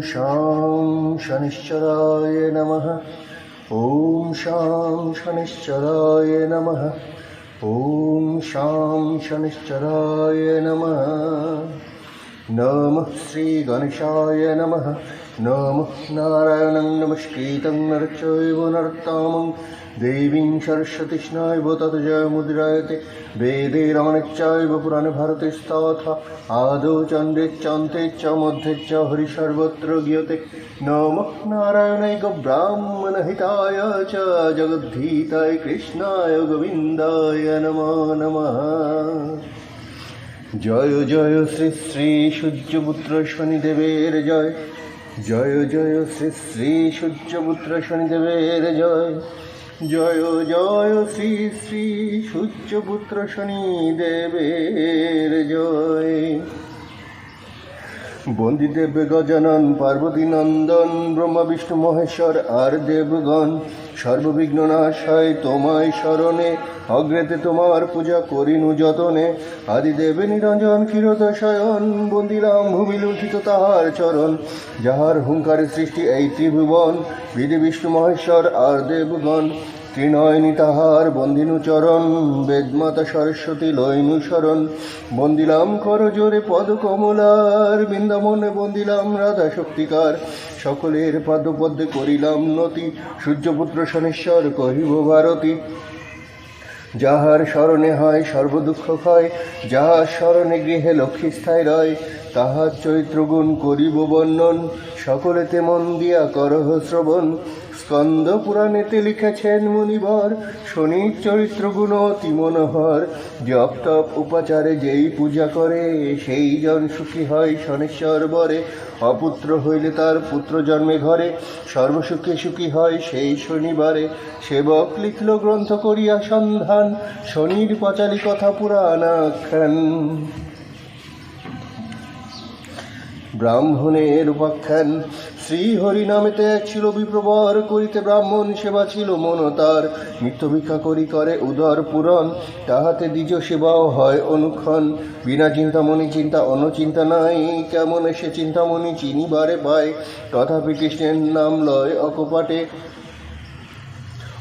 शां शनिश्चराय नमः। ॐ शां शनिश्चराय नमः। ॐ शां शनिश्चराय नमः। नमः श्रीगणेशाय नमः। नमः नारायणं नमस्कृतं नरचैव नरोत्तमं देवीं सरस्वतीष्णायव ततजयमुद्रायते वेदे रमणश्चैव पुराणे भारते स्तथा आदौ चन्द्रे चान्ते च मध्ये च हरिसर्वत्र गीयते नमः नारायणैक ब्राह्मणहिताय च जगद्धीताय कृष्णाय गोविन्दाय नमो नमः জয় জয় শ্রী শ্রী সূর্যপুত্র শনিদেবের জয় জয় জয় শ্রী শ্রী সূর্যপুত্র শনিদেবের জয়। জয় জয় শ্রী শ্রী সূর্যপুত্র শনিদেবের জয়। বন্দিদেব গজানন, পার্বতী নন্দন, ব্রহ্মা, বিষ্ণু, মহেশ্বর, আর দেবগণ সর্ববিঘ্ন নাশায় তোমায় স্মরণে, অগ্রেতে তোমার পূজা করিনু যতনে। আদিদেবে নিরঞ্জন ক্ষীরত শয়ন বন্দিলাম ভূমি লুঠিত তাহার চরণ। যাহার হুঙ্কারে সৃষ্টি এই ত্রিভুবন, বিধি বিষ্ণু মহেশ্বর আর দেবগণ, ত্রিনয়নী তাহার বন্দিনু চরণ, বেদমাতা সরস্বতী লয়নু শরণ। বন্দিলাম কর জোরে পদ কমলার বৃন্দাবনে বন্দিলাম রাধা শক্তিকার সকলের পদপদ্মে করিলাম নতি। সূর্যপুত্র শনেশ্বর কহিব, ভারতী, যাহার স্মরণে হয় সর্বদুঃখ ক্ষয়, যাহার স্মরণে গৃহে লক্ষ্মী স্থায় রয়, তাহার চরিত্রগুণ করিব বর্ণন। সকলেতে মন দিয়া করহ শ্রবণ। স্কন্দ পুরাণেতে লিখেছেন মুনিবর, শনির চরিত্রগুণ অতি মনোহর। জপ তপ উপাচারে যেই পূজা করে, সেই জন সুখী হয় শনেশ্বর বরে। অপুত্র হইলে তার পুত্র জন্মে ঘরে, সর্বসুখে সুখী হয় সেই শনিবারে। সেবক লিখল গ্রন্থ করিয়া সন্ধান, শনির পচালি কথা পুরাণ আখ্যান। ব্রাহ্মণের উপাখ্যান। শ্রী হরি নামেতে এক ছিল বিপ্রবর করিতে ব্রাহ্মণ সেবা ছিল মন তার নিত্য ভিক্ষা করি করে উদর পূরণ তাহাতে দ্বিজ সেবাও হয় অনুক্ষণ। বিনা চিন্তামণি চিন্তা, অনচিন্তা নাই, কেমন সে চিন্তামণি চিনিবারে পায়। তথাপি কৃষ্ণের নাম লয় অকপাটে।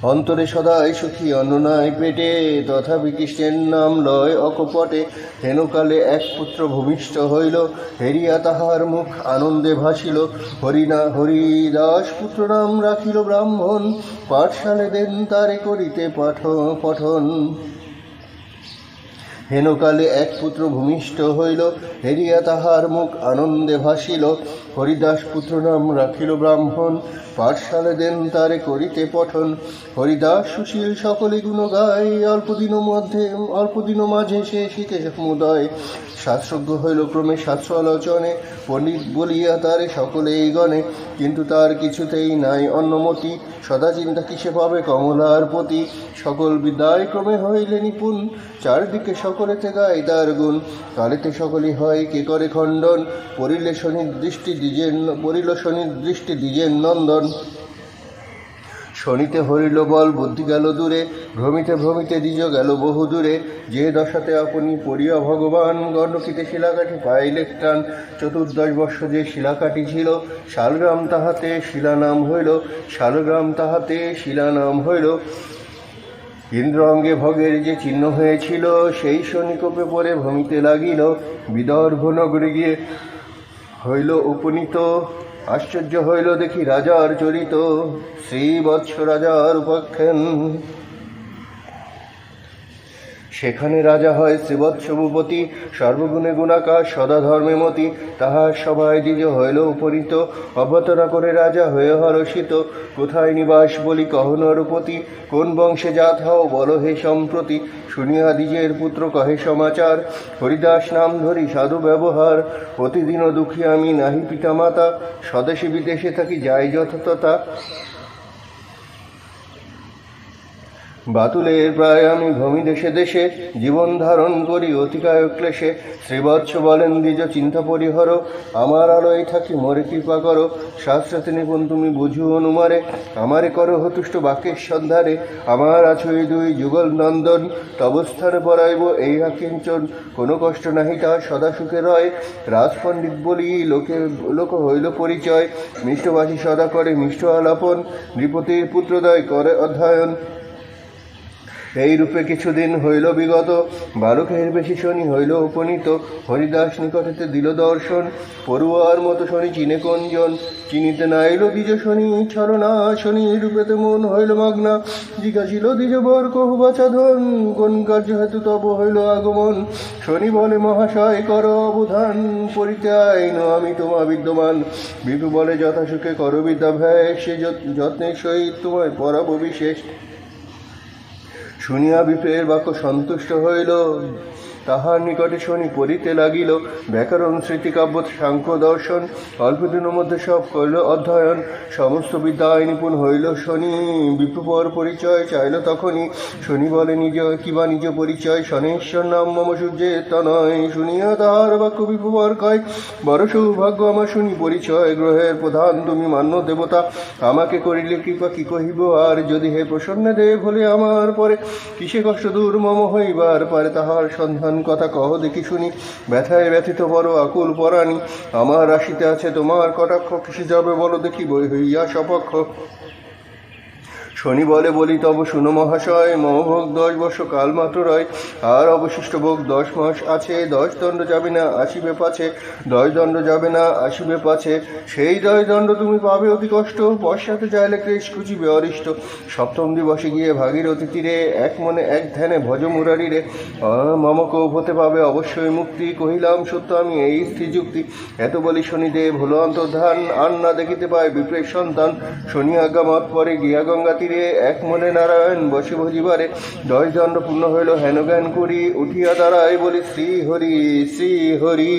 অন্তরে সদাই সুখী অন্ন নাই পেটে, তথাপি কৃষ্ণের নাম লয় অকপটে। হেনকালে এক পুত্র ভূমিষ্ঠ হইল, হেরিয়া তাহার মুখ আনন্দে ভাসিল। হরিনা হরিদাস পুত্র নাম রাখিল ব্রাহ্মণ, পাঠশালে দেন তারে করিতে পাঠ, পঠন। হেনকালে এক পুত্র ভূমিষ্ঠ হইল, হেরিয়া তাহার মুখ আনন্দে ভাসিল। হরিদাস পুত্র নাম রাখিল ব্রাহ্মণ পাঠশালে দেন তারে করিতে পঠন। হরিদাস সুশীল সকলে গুণ গায় অল্পদিন মধ্যে অল্পদিন মাঝে সে শীতে সমুদয়। শাস্ত্রজ্ঞ হইল ক্রমে শাস্ত্র আলোচনে, পণ্ডিত বলিয়া তারে সকলে এই গণে। কিন্তু তার কিছুতেই নাই অন্নমতি, সদা চিন্তা কিসে পাবে কমলার প্রতি। সকল বিদায় ক্রমে হইলে নিপুণ, চারদিকে সকলেতে গায় তার গুণ। কালেতে সকলই হয় কে করে খণ্ডন পরিলে দৃষ্টি দ্বিজের পরিল শনির দৃষ্টি দ্বিজের নন্দন শনিতে হরিল বল, বুদ্ধি গেল দূরে, ভ্রমিতে ভ্রমিতে দ্বিজ গেল বহু দূরে। যে দশাতে আপনি পড়িয়া ভগবান গণ্ডকিতে শিলাকাঠি পাইলে টান। চতুর্দশ বর্ষ যে শিলাকাঠি ছিল, শালগ্রাম তাহাতে শিলানাম হইল, শালগ্রাম তাহাতে শিলানাম হইল। ইন্দ্র অঙ্গে ভগের যে চিহ্ন হয়েছিল, সেই শনিকোপে পরে ভ্রমিতে লাগিল। বিদর্ভ নগরে গিয়ে হইল উপনীত আশ্চর্য হইল দেখি রাজার চরিত শ্রীবৎস রাজার উপাখ্যান। সেখানে রাজা হয় শ্রীবৎস ভূপতি সর্বগুণে গুণাকার, সদা ধর্মে মতি। তাহার সভায় দ্বিজ হইল উপনীত অভ্যতনা করে রাজা হয়ে হরষিত। কোথায় নিবাস বলি কহ নরপতি কোন বংশে জাত হও বল হে সম্প্রতি? শুনিয়া দ্বিজের পুত্র কহে সমাচার, হরিদাস নাম ধরি সাধু ব্যবহার। প্রতিদিন দুঃখী আমি নাহি পিতা মাতা স্বদেশে বিদেশে থাকি যাই যথাতথা বাতুলের প্রায় আমি ভূমি দেশে দেশে, জীবন ধারণ করি অতিকায় ক্লেশে। শ্রীবৎস বলেন, দ্বিজ চিন্তা পরিহর, আমার আলোয় থাকি, মরে কৃপা করো। শাস্ত্রতে নিপুণ তুমি বুঝু অনুমারে, আমারে করো হতুষ্ট বাক্যের সন্ধারে আমার আছো এই দুই যুগল নন্দন তবস্থানে পড়াইব এই আকিঞ্চন কোনো কষ্ট নাহি, তা সদা সুখে রয়। রাজপণ্ডিত বলি, লোকে, লোক হইল পরিচয়। মিষ্টবাসী সদা করে মিষ্ট আলাপন। নৃপতির পুত্রদয় করে অধ্যয়ন। এই রূপে কিছুদিন হইল বিগত। বালকের বেশি শনি হইল উপনীত। হরিদাস নিকটেতে দিল দর্শন। পড়ুয়ার মতো শনি চিনে কঞ্জন। চিনিতে না নাইল দ্বিজ শনি, ছলনা শনি রূপেতে মন হইল মগ্না। জিজ্ঞাসিল দ্বিজ বর, কহু বাচাধন কোন কার্য হেতু তব হইল আগমন? শনি বলে, মহাশয়, কর অবধান, পরিতে আইন, আমি তোমা বিদ্যমান। বিপু বলে, যথাসুখে কর বিদ্যাভ্যাস সে যত- যত্নের সহিত তোমায় পরাব বিশেষ। শুনিয়া বিপ্রের বাক্য সন্তুষ্ট হইল। তাহার নিকটে শনি পড়িতে লাগিল। ব্যাকরণ স্মৃতিকাব্য সাংখ্য দর্শন অল্পদিনের মধ্যে সব করিল অধ্যয়ন, সমস্ত বিদ্যায় নিপুণ হইল। শনি বিপ্রপর পরিচয় চাইল তখনই। শনি বলে, নিজ কিবা নিজ পরিচয়, শনেশ্বর নাম মম সূর্যে তনয় শুনিয়া তাহার বাক্য বিপ্রপর কয়, বড় সৌভাগ্য আমার শুনি পরিচয়, গ্রহের প্রধান তুমি মান্য দেবতা। আমাকে করিলে কৃপা কি কহিব? আর যদি হে প্রসন্ন দেব হলে আমার পরে কিসে কষ্ট দূর মম হইবার পারে তাহার সন্ধান কথা কহ, দেখি শুনি। ব্যথায় ব্যথিত বড় আকুল পরাণী, আমার রাশিতে আছে তোমার কটাক্ষ, কিসে যাবে বলো দেখি, বই হইয়া সপক্ষ। শনি বলে বলি, তব শুনো মহাশয় মহভোগ দশ বর্ষ কাল মাত্র রয়। আর অবশিষ্ট ভোগ দশ মাস আছে, দশ দণ্ড যাবে না, আসিবে পাছে, দশ দণ্ড যাবে না, আসিবে পাছে। সেই দশ দণ্ড তুমি পাবে অতি কষ্ট পশ্চাতে চাইলে ক্লেশ খুঁজিবে অরিষ্ট। সপ্তম দিবসে গিয়ে ভাগীরথী তীরে এক মনে এক ধ্যানে ভজ মুরারি রে মমকেও হতে পাবে অবশ্যই মুক্তি, কহিলাম সত্য আমি এই স্থিযুক্তি এত বলি শনি শনিদেব হলো অন্তর্ধান, আর না দেখিতে পায় বিপ্রের সন্তান। শনি আজ্ঞা মত পরে গিয়া গঙ্গা তীরে এক মনে নারায়ণ বসে ভজিবারে। দশ দণ্ড পূর্ণ হইল হেন জ্ঞান করি, উঠিয়া দাঁড়ায় বলি শ্রী হরি শ্রী হরি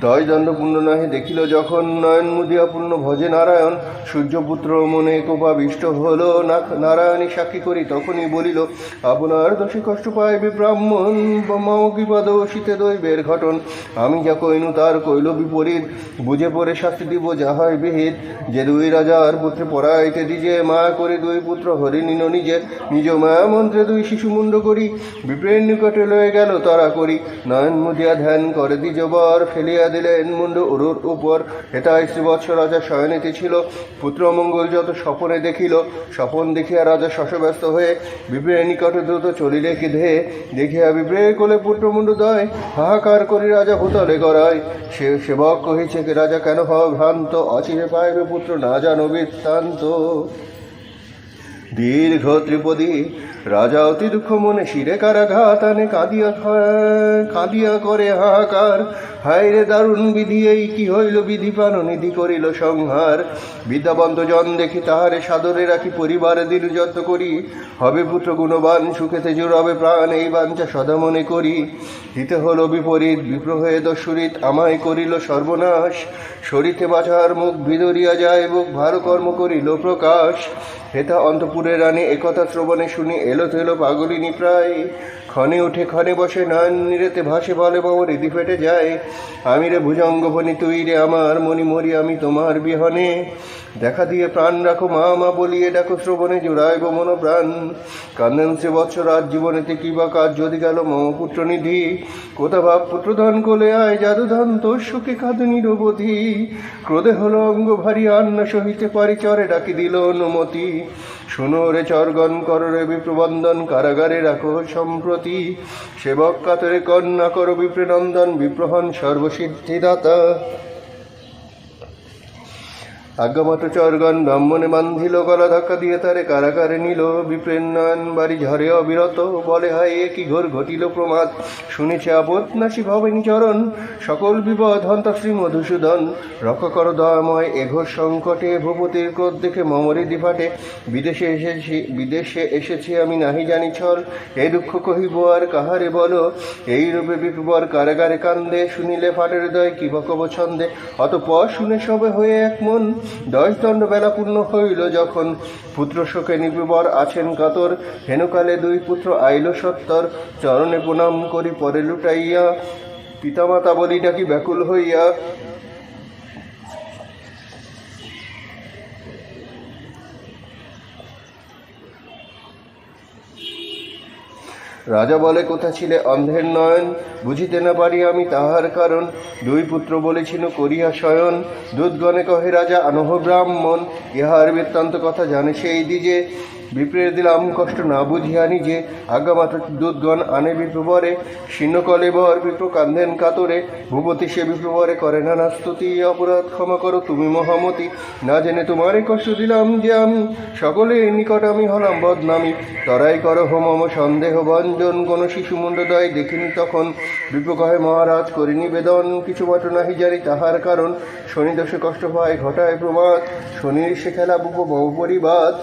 দশ দণ্ড পূর্ণ নাহে, দেখিল যখন নয়ন মুদিয়া পূর্ণ ভজে নারায়ণ, সূর্যপুত্র মনে কোপাবিষ্ট হল না নারায়ণী সাক্ষী করি, তখনই বলিল, আপনার দোষে কষ্ট পাইবে ব্রাহ্মণ মম বিপদ শীতে দৈবের ঘটন? আমি যা কইনু তার কইল বিপরীত, বুঝে পড়ে শাস্তি দিব যাহাই বিহিত। যে দুই রাজার পুত্রে পড়াইতে দিজে, মায়া করে দুই পুত্র হরি নিন নিজে, নিজ মায়া মন্ত্রে দুই শিশু মুন্ড করি বিপ্রের নিকটে লয়ে গেল তারা করি। নয়ন মুদিয়া ধ্যান করে দ্বিজ বর ফেলিয়া দিলেন মুন্ড উরুর উপর। হেতায় শ্রীবৎস রাজা শয়নীতি ছিল। পুত্র মঙ্গল যত স্বপনে দেখিল, স্বপন দেখিয়া রাজা শশব্যস্ত হয়ে বিপ্রের নিকটে দ্রুত চলিলে কিধে দেখিয়া বিপ্রের কোলে পুত্রমুণ্ড দয়, হাহাকার করি রাজা ভূতলে গড়ায়। সে সেবক কহিছে কি, রাজা, কেন হও ভ্রান্ত? অচিরে পাইবে পুত্র না জানো বৃত্তান্ত? দীর্ঘ ত্রিপদী রাজা অতি দুঃখ মনে শিরে কারাঘাত আনে, কাঁদিয়া কাঁদিয়া করে হাহাকার। হায় রে দারুণ বিধি এই, কি হইল বিধি পান, নিধি করিল সংহার। বিদ্যাবন্ত জন দেখি তাহারে সাদরে রাখি, পরিবারে দিন যত্ন করি। হবে পুত্র গুণবান, সুখেতে জোড়াবে প্রাণ, এই বাঞ্ছা সদা মনে করি। হিতে হলো বিপরীত, বিপ্র হয়ে দস্যুরিত আমায় করিল সর্বনাশ। শরীতে বাছার মুখ ভিদরিয়া যায় মুখ ভার কর্ম করিল প্রকাশ। হেতা অন্তপুরের রানী একথা শ্রবণে শুনি এলো থেলো পাগলিনি প্রায়। ক্ষণে উঠে ক্ষণে বসে নয়ন নিরেতে ভাসে বলে বাবা রেদি ফেটে যায়। আমি রে ভুজঙ্গ ভনি তুই রে আমার মনি মরি, আমি তোমার বিহনে। দেখা দিয়ে প্রাণ রাখো, মা মা বলিয়ে ডাকো, শ্রবণে জোড়াইব মন প্রাণ। কান্দন সে বৎসর আজ জীবনেতে কি বা কাজ যদি গেল মম পুত্র নিধি। কোথা ভাব পুত্রধন কোলে আয় জাদুধন তোর সুখে কাঁদ নিরবধি ক্রোধে হলো অঙ্গ ভারী, আন্ন সহিতে পারি, চরে ডাকি দিল অনুমতি। শুনো রে চরগণ, কর রে বিপ্রবন্দন কারাগারে রাখো সম্প্রতি। সেবক কাতরে কন্যা কর বিপ্রনন্দন বিপ্রহণ সর্বসিদ্ধিদাতা। আজ্ঞামত চরগণ ব্রাহ্মণে বান্ধিল গলা ধাক্কা দিয়ে তারে কারাগারে নিল বিপ্রেণ্যন বাড়ি ঝরে অবিরত, বলে, হায়, এ কি ঘোর ঘটিল প্রমাদ। শুনেছে আপদ নাসি ভবেনি চরণ, সকল বিপদ হন্তা শ্রী মধুসূদন। রক্ষা কর দয়াময় এঘোর সংকটে, ভূপতির ক্রোধ দেখে মমরে দিফাটে বিদেশে এসেছি বিদেশে এসেছি আমি নাহি জানি ছল, এ দুঃখ কহিব আর কাহারে বলো? এই রূপে বিপ্রবর কারাগারে কান্দে, শুনিলে ফাটের দয় কি বকব ছন্দে। অতপর শুনে সবে হয়ে এক মন দশদণ্ড বেলা পূর্ণ হইল যখন পুত্র শোকে নির্বিবর আছেন কাতর। হেনকালে দুই পুত্র আইল সত্তর। চরণে প্রণাম করি, পরে লুটাইয়া পিতামাতা বলি ডাকি ব্যাকুল হইয়া রাজা বলে, কোথা ছিলে অন্ধের নয়ন? বুঝিতে না পারি আমি তাহার কারণ। দুই পুত্র বলেছিল, করিয়া শয়ন। দুধগণে কহে, রাজা, আনহ ব্রাহ্মণ। ইহার বৃত্তান্ত কথা জানে সেই দিজে। বিপ্রের দিলাম কষ্ট না বুঝিয়া নিজে। আজ্ঞামাত্র দুধগণ আনে বিপ্রবরে শীর্ণকলে বর বিপ্র কান্ধেন কাতরে। ভূপতি সে বিপ্রবরে করে নানা স্তুতি, অপরাধ ক্ষমা করো তুমি মহামতি। না জেনে তোমারে কষ্ট দিলাম যে আমি সকলের নিকট আমি হলাম বদনামি। তরাই করো মম সন্দেহ ভঞ্জন কোন শিশু মুন্ডদয় দেখিনি তখন। বিপ্র কহে, মহারাজ, করি নিবেদন, কিছু মাত্র নাহি জানি তাহার কারণ। শনি দোষে কষ্ট পায় ঘটায় প্রমাদ। শনির সে খেলা বুক বহু পরিবাদ।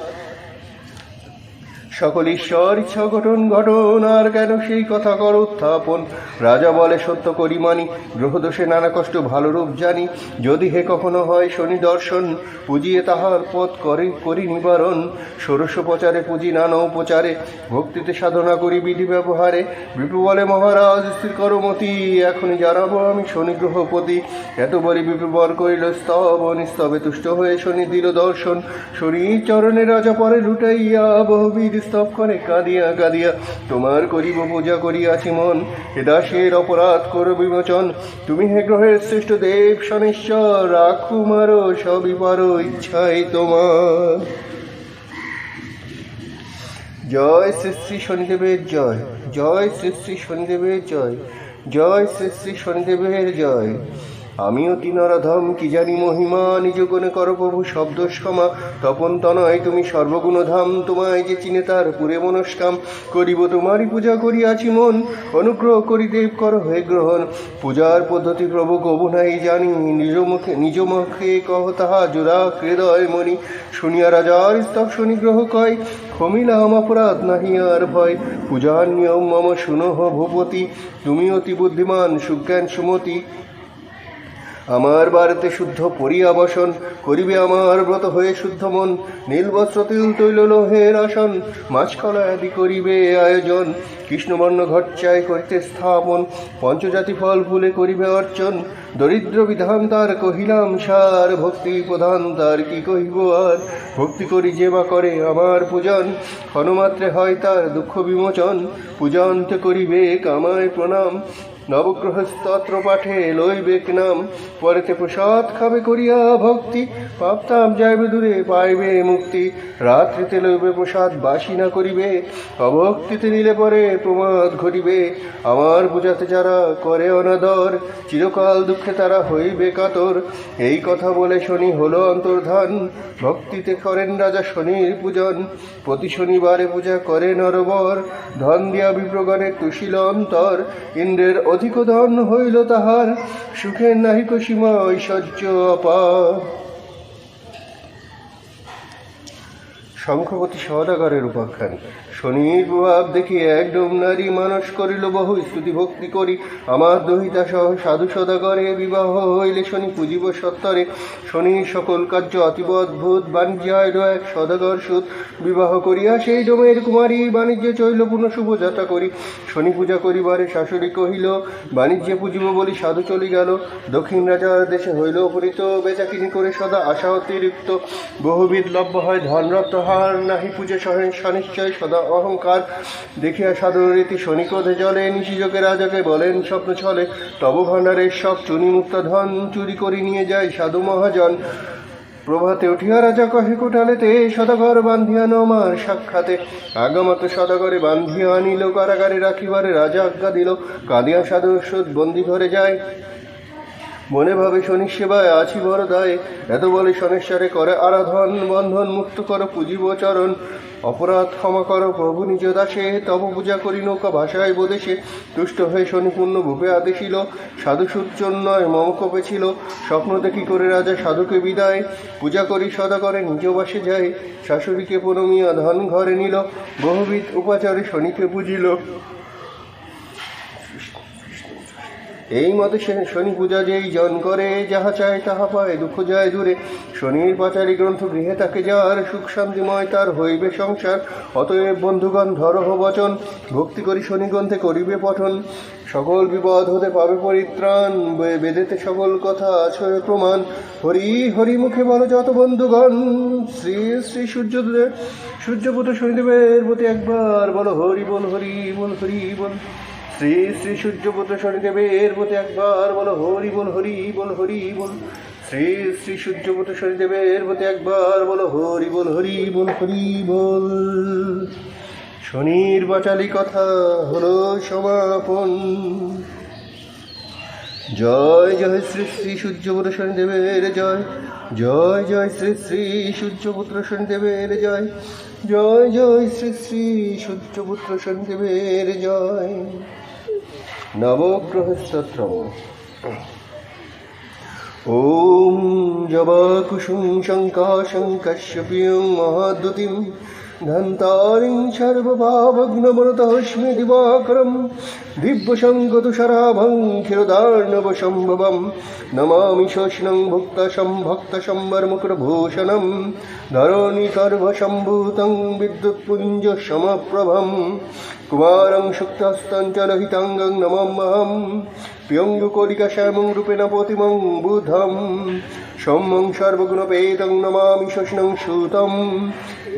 সকল ঈশ্বর, ইচ্ছা ঘটন ঘটন আর কেন সেই কথা কর উত্থাপন। রাজা বলে, সত্য করি মানি, গ্রহদোষে নানা কষ্ট ভালো রূপ জানি। যদি হে কখনো হয় শনি দর্শন, পুজিয়ে তাহার পথ করে, করি নিবারণ। ষোড়শ প্রচারে পুঁজি, নানা উপচারে, ভক্তিতে সাধনা করি বিধি ব্যবহারে। বিপু বলে, মহারাজ, স্থির করমতি এখনই জানাব আমি শনি গ্রহপতি। এত বলি বিপু বর করিল স্তব, নিস্তবে তুষ্ট হয়ে শনি দিল দর্শন। শনি চরণে রাজা পরে লুটাইয়া বহুবিধ করে, কাঁদিয়া কাঁদিয়া, তোমার করিব পূজা করিয়াছি মন হে দাসের অপরাধ করো বিমোচন। তুমি হে গ্রহের শ্রেষ্ঠ দেব, শনেশ্বর, রাখু মারো, সবই পারো, ইচ্ছাই তোমার। জয় শ্রী শ্রী শনিদেবের জয় জয় শ্রী শ্রী শনিদেবের জয় জয় শ্রী শ্রী শনিদেবের জয়। আমি অতি নরধম কি জানি মহিমা নিজ গুণে কর প্রভু শব্দ ক্ষমা তপন তনয়, তুমি সর্বগুণধাম, তোমায় যে চিনে তার পুরে মনস্কাম, করিব তোমারই পূজা করিয়াছি মন, অনুগ্রহ করি দেব কর হয়ে গ্রহণ, পূজার পদ্ধতি প্রভু কবু নাই জানি, নিজ মুখে নিজ মুখে কহ তাহা জোড়া হৃদয় মনি, শুনিয়া রাজার স্তব শনিগ্রহ কয় ক্ষমিলাম অপরাধ নাহি আর ভয়, পূজার নিয়ম মম শুনহ ভূপতি তুমি অতি বুদ্ধিমান, সুজ্ঞান সুমতি আমার বাড়িতে শুদ্ধ পরিয়াবসন, করিবে আমার ব্রত হয়ে শুদ্ধ মন। নীল বস্ত্র তিল তৈল লোহের আসন মাছকলা আদি করিবে আয়োজন। কৃষ্ণবর্ণ ঘট চাই করিতে স্থাপন, পঞ্চজাতি ফল ফুলে করিবে অর্চন। দরিদ্র বিধান তার কহিলাম, সার ভক্তি প্রধান, তার কি কহিব আর? ভক্তি করি যে বা করে আমার পূজন, ক্ষণমাত্রে হয় তার দুঃখ বিমোচন। পূজান্তে করিবে কামায় প্রণাম নবগ্রহ স্তোত্র পাঠে লইবেক নাম। পরেতে প্রসাদ খাবে করিয়া ভক্তি। পাপতাম যাইবে দূরে, পাইবে মুক্তি। রাত্রিতে লইবে প্রসাদ, বাসি না করিবে। অভক্তিতে নিলে পরে প্রমাদ ঘটিবে। আমার বুঝাতে যারা করে অনাদর, চিরকাল দুঃখে তারা হইবে কাতর। এই কথা বলে শনি হলো অন্তর্ধান। ভক্তিতে করেন রাজা শনির পূজন। প্রতি শনিবারে পূজা করে নরবর। ধন দিয়া বিপ্রগণে তুষিল অন্তর। ইন্দ্রের অধিক ধন হইল তাহার সুখের নাহিক সীমা ঐশ্বর্য অপার। শঙ্খপতি সদাগরের উপাখ্যান। শনির প্রভাব দেখি একদম নারী মানুষ করিল বহু, স্তুতি ভক্তি করি। আমার দহিতা সহ সাধু সদাগরে বিবাহ হইলে শনি পুজিব সত্তরে। শনি সকল কার্য অতীব অদ্ভুত, বাণিজ্যায় এক সদাগর সুদ বিবাহ করিয়া সেই ডোমের কুমারী বাণিজ্যে চৈল শুভ যাত্রা করি। শনি পূজা করিবারে শাশুড়ি কহিল, বাণিজ্যে পুজিব বলি সাধু চলি গেল। দক্ষিণ রাজার দেশে হইল উপনীত বেচাকিনি করে সদা আশা অতিরিক্ত। বহুবিধ লভ্য হয় ধনরত্ন হার নাহি পূজে সনিশ্চয়, সদা অহংকার। দেখিয়া সাধু রীতি শনি ক্রোধে জলে নিশিযোগে রাজাকে বলেন, স্বপ্ন ছলে তব ভাণ্ডারের সব চুনি মুক্ত ধন চুরি করে নিয়ে যায় সাধু মহাজন। প্রভাতে উঠিয়া রাজা কহে, কোটালেতে সদাগর বান্ধিয়া নমার সাক্ষাতে। আগামত সদাগরে বান্ধিয়া আনিল, কারাগারে রাখিবারে রাজা আজ্ঞা দিল। কাঁদিয়া সাধু সুদ বন্দি ঘরে যায়। মনে ভাবে শনি সেবায় আছি বড় দায় এত বলে শনেশ্বরে করে আরাধন, বন্ধন মুক্ত করো পুজিব চরণ। অপরাধ ক্ষমা করো প্রভু নিজ দাসে, তব পূজা করি নৌকা ভাষায় বোদেশে তুষ্ট হয়ে শনিপূর্ণ ভূপে আদেশিল, সাধু সূর্যন্নয় মম কপেছিল স্বপ্ন দেখি করে রাজা সাধুকে বিদায়। পূজা করি সদা করে নিজ বাসে যায় শাশুড়িকে প্রণমিয়া ধন ঘরে নিল। বহুবিধ উপাচারে শনিকে পুজিল এই মতে শনি পূজা যেই জন করে, যাহা চায় তাহা পায়, দুঃখ যায় দূরে। শনির পাচারী গ্রন্থ গৃহে তাকে যার সুখ শান্তিময়, তার হইবে সংসার। অতএব বন্ধুগণ, ধরহ বচন। ভক্তি করি শনি গ্রন্থে করিবে পঠন। সকল বিপদ হতে পাবে পরিত্রাণ। বেদেতে সকল কথা আছে প্রমাণ। হরি হরি মুখে বলো যত বন্ধুগণ। শ্রী শ্রী সূর্যদেব সূর্যপুত্র শনিদেবের প্রতি একবার বলো, হরি বল হরি বল হরি বল। শ্রী শ্রী সূর্যপুত্র শনিদেবের প্রতি একবার বলো, হরি বল হরি বল হরি বল। শ্রী শ্রী সূর্যপুত্র শনিদেবের প্রতি একবার বলো, হরি বল হরি বল হরি বল। শনির বাচালি কথা হলো সমাপন। জয় জয় শ্রী শ্রী সূর্যপুত্র শনিদেবের জয়। জয় জয় শ্রী শ্রী সূর্যপুত্র শনিদেবের জয়। জয় জয় শ্রী শ্রী সূর্যপুত্র শনিদেবের জয়। নবগ্রহ স্তোত্রম ॐ जवाकुसुं शङ्काशं कश्यपीं महाद्युतिं धन्तारिं सर्वभावग्नमरुतस्मि दिवाकरं दिव्यसङ्गतुषराभं क्षीरदार्णवसम्भवं नमामि शोष्णं भुक्तशं भक्तशम्बरमुकुरभूषणं কুমারং শুক্তস্তঞ্চলহিতাঙ্গং নমম্মহম প্রিয়ঙ্গুকলিকা শ্যামং রূপেণ প্রতিমং বুধম সৌম্যং সর্বগুণপেতং নমামি শোষণং সুতম।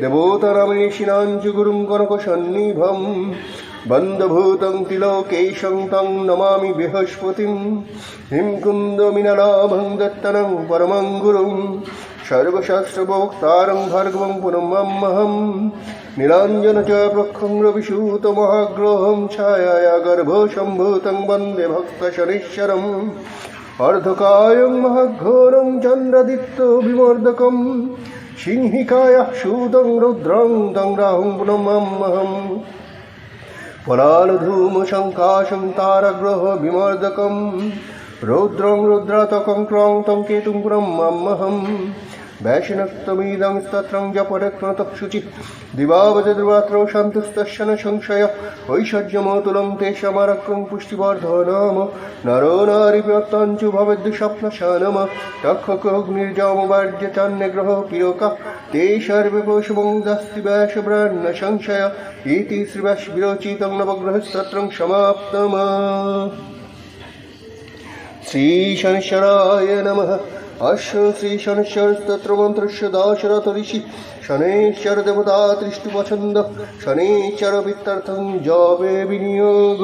দেবতারামৃষিণাঞ্চুগুরুং কনকসন্নিভম। বন্ধভূতং তিলোকেশং তং নমামি বৃহস্পতিম। হিমকুন্দমিনলাভং দত্তনং পরমং গুরুং। সর্বশাস্ত্রভোক্তারং ভার্গবং পুনমহম भार्गवं पुनमहं नीलाञ्जन च प्रखं रविसूतमहाग्रहं छायाया गर्भसम्भूतं वन्दे भक्तशनीश्वरम् अर्धकायं महघोरं चन्द्रदित्तो विमर्दकं सिंहिकायाः सूतं रुद्रं तं राहुं पुनमहम् पलालधूमशङ्काशं तारग्रहविमर्दकं रौद्रं रुद्रतकं क्रं तं केतुं पुनमहम् वैष्णक्तमीदं स्तत्रं जपरत्नतः शुचिः दिवावद्रात्रौ शान्तस्तस्य न संशयः ऐश्वर्यमतुलं तेषामरक्रं पुष्टिवर्धनम नरो नारिव्यक्तञ्चु भवद्विस्वप्नशनम तक्षकोऽग्निर्जामवार्यचान्यग्रह पिरोकः ते सर्वे पशुमङ्गस्ति वैशब्रन्न संशय इति श्रीवैश्विरोचितं नवग्रहस्तत्रं समाप्तम् श्रीशनिश्चराय नमः অশ্ব শ্রী শনেশ্বর স্তোত্রমন্ত্রস্য দশরথ ঋষি শনেশ্বর দেবতা তৃষ্টু পছন্দ শনেশ্বর বিত্তার্থং জবে বিনিয়োগ